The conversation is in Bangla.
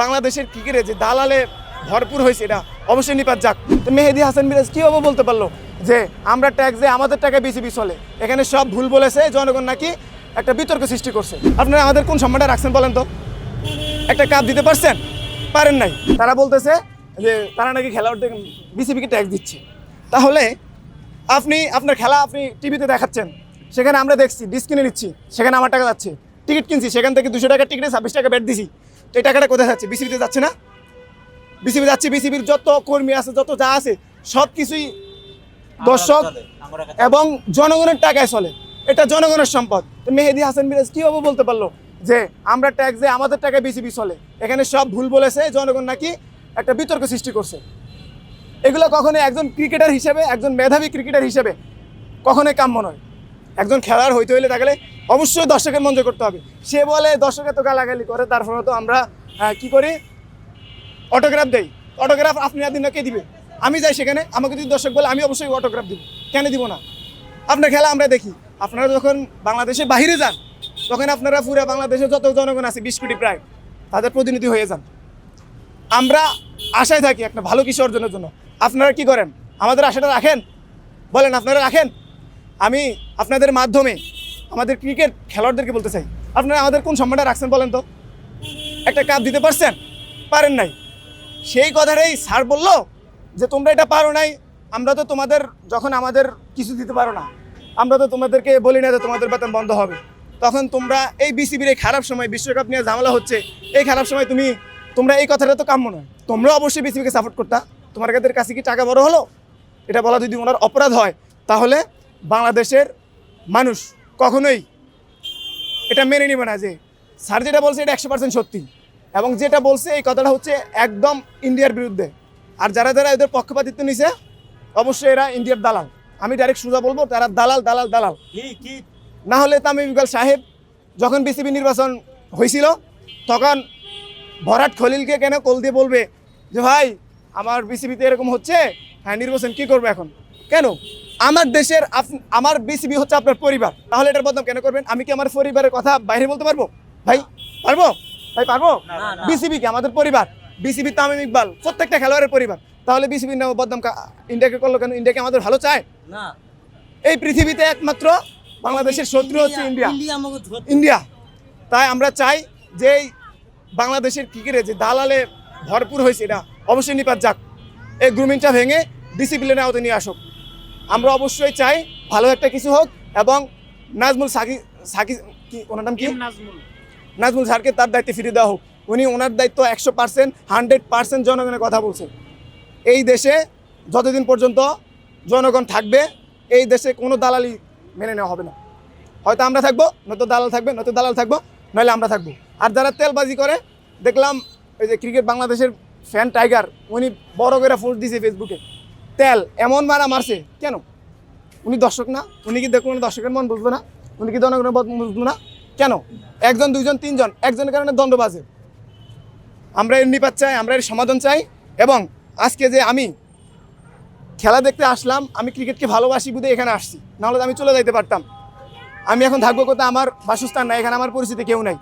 বাংলাদেশের ক্রিকেটে যে দালালে ভরপুর হয়েছে এটা অবশ্যই নিপাত যাক। তো মেহেদি হাসান মিরাজ কীভাবে বলতে পারল? যে আমরা ট্যাক্স দিয়ে আমাদের টাকা বিসিবি চলে, এখানে সব ভুল বলেছে, জনগণ নাকি একটা বিতর্ক সৃষ্টি করছে। আপনারা আমাদের কোন সম্মানটা রাখছেন বলেন তো? একটা কাপ দিতে পারছেন? পারেন নাই। তারা বলতেছে যে তারা নাকি খেলোয়াড়দের বিসিবিকে ট্যাক্স দিচ্ছে। তাহলে আপনি, আপনার খেলা আপনি টিভিতে দেখাচ্ছেন, সেখানে আমরা দেখছি ডিস কিনে নিচ্ছি, সেখানে আমার টাকা যাচ্ছে। টিকিট কিনছি, সেখান থেকে দুশো টাকা টিকিটে ছাব্বিশ টাকা ব্যাট দিছি। তো এই টাকাটা কোথায় যাচ্ছে? বিসিবিতে যাচ্ছে না? বিসিবি যাচ্ছে বিসিবির যত কর্মী আছে যত যা আছে সব কিছুই দর্শক এবং জনগণের টাকায় চলে। এটা জনগণের সম্পদ। তো মেহেদি হাসান মিরাজ কীভাবে বলতে পারল? যে আমরা ট্যাক্স দিয়ে আমাদের টাকায় বিসিবি চলে। এখানে সব ভুল বলেছে জনগণ নাকি একটা বিতর্ক সৃষ্টি করছে। এগুলো কখনো একজন ক্রিকেটার হিসেবে একজন মেধাবী ক্রিকেটার হিসেবে কখনোই কাম্য নয়। একজন খেলোয়াড় হইতে হইলে তাহলে অবশ্যই দর্শকের মন করতে হবে। সে বলে, দর্শকে তো গালাগালি করে তারপরে তো আমরা কি করি? অটোগ্রাফ দেই। অটোগ্রাফ আপনি আপনি কে দিবে? আমি যাই সেখানে, আমাকে যদি দর্শক বলে, আমি অবশ্যই অটোগ্রাফ দিব। কেন দিব না? আপনার খেলা আমরা দেখি। আপনারা যখন বাংলাদেশের বাইরে যান, তখন আপনারা পুরো বাংলাদেশে যত জনগণ আছে, বিশ কোটি প্রায়, তাদের প্রতিনিধি হয়ে যান। আমরা আশায় থাকি একটা ভালো কিছু অর্জনের জন্য। আপনারা কি করেন? আমাদের আশাটা রাখেন? বলেন, আপনারা রাখেন? আমি আপনাদের মাধ্যমে আমাদের ক্রিকেট খেলোয়াড়দেরকে বলতে চাই। আপনারা আমাদের কোন সম্মানটা রাখছেন বলেন তো? একটা কাপ দিতে পারছেন? পারেন নাই। সেই কথাটাই স্যার বলল যে, তোমরা এটা পারো নাই। আমরা তো তোমাদের, যখন আমাদের কিছু দিতে পারো না, আমরা তো তোমাদেরকে বলি না যে তোমাদের বেতন বন্ধ হবে। তখন তোমরা এই বিসিবির এই খারাপ সময়, বিশ্বকাপ নিয়ে ঝামেলা হচ্ছে, এই খারাপ সময় তুমি, তোমরা এই কথাটা তো কাম্য নয়। তোমরা অবশ্যই বিসিবিকে সাপোর্ট করতা। তোমার কাছে কি টাকা বড় হলো? এটা বলা যদি ওনার অপরাধ হয়, তাহলে বাংলাদেশের মানুষ কখনোই এটা মেনে নেবে না যে স্যার যেটা বলছে এটা একশো পার্সেন্ট সত্যি। এবং যেটা বলছে এই কথাটা হচ্ছে একদম ইন্ডিয়ার বিরুদ্ধে। আর যারা যারা এদের পক্ষপাতিত্ব নিছে অবশ্যই এরা ইন্ডিয়ার দালাল। আমি ডাইরেক্ট সোজা বলব তারা দালাল দালাল দালাল। না হলে তামিম ইকবাল সাহেব যখন বিসিবি নির্বাচন হয়েছিল তখন ভরাট খলিলকে কেন কল দিয়ে বলবে যে ভাই আমার বিসিবিতে এরকম হচ্ছে হ্যাঁ নির্বাচন কি করবে এখন? কেন? আমার দেশের আপ- আমার বিসিবি হচ্ছে আপনার পরিবার। তাহলে এটার বদনাম কেন করবেন? আমি কি আমার পরিবারের কথা বাইরে বলতে পারব? ভাই পারব? ভাই পারব। বিসিবি কি আমাদের পরিবার। বিসিবি তামিম ইকবাল প্রত্যেকটা খেলোয়াড়ের পরিবার। তাহলে বিসিবির নামে বদনাম কা- ইন্ডিয়াকে করল কেন? ইন্ডিয়াকে আমাদের ভালো চায়? না। এই পৃথিবীতে একমাত্র বাংলাদেশের শত্রু হচ্ছে ইন্ডিয়া। ইন্ডিয়া। তাই আমরা চাই যে বাংলাদেশের ক্রিকেটে যে দালালে ভরপুর হয়েছে এটা অবশ্যই নিপাত যাক। এই গ্রুমিংটা ভেঙে ডিসিপ্লিনের আওতায় নিয়ে আসুক। আমরা অবশ্যই চাই ভালো একটা কিছু হোক এবং নাজমুল সাকি সাকি কি ওনার নাম কি? নাজমুল। নাজমুল স্যারকে তার দায়িত্বে ফিরিয়ে দেওয়া হোক। উনি ওনার দায়িত্ব একশো পার্সেন্ট হান্ড্রেড পার্সেন্ট জনগণের কথা বলছে। এই দেশে যতদিন পর্যন্ত জনগণ থাকবে এই দেশে কোনো দালালি মেনে নেওয়া হবে না। হয়তো আমরা থাকব নয়তো দালাল থাকবে নয়তো দালাল থাকব নইলে আমরা থাকব। আর যারা তেলবাজি করে দেখলাম এই যে ক্রিকেট বাংলাদেশের ফ্যান টাইগার উনি বড় করে ফোর্স দিছে ফেসবুকে তেল এমন মারা মারছে। কেন? উনি দর্শক না, উনি কি দেখুন দর্শকের মন বুঝবে না? উনি কি জনগণের মন বুঝবে না? কেন? একজন, দুইজন, তিনজন একজনের কারণে দণ্ড বাজে। আমরা এর নিপাত চাই, আমরা এর সমাধান চাই এবং আজকে যে আমি খেলা দেখতে আসলাম, আমি ক্রিকেটকে ভালোবাসি বুঝে এখানে আসছি। নাহলে আমি চলে যাইতে পারতাম। আমি এখন থাকব কোথায়? আমার বাসস্থান নাই, এখানে আমার পরিচিতি কেউ নাই।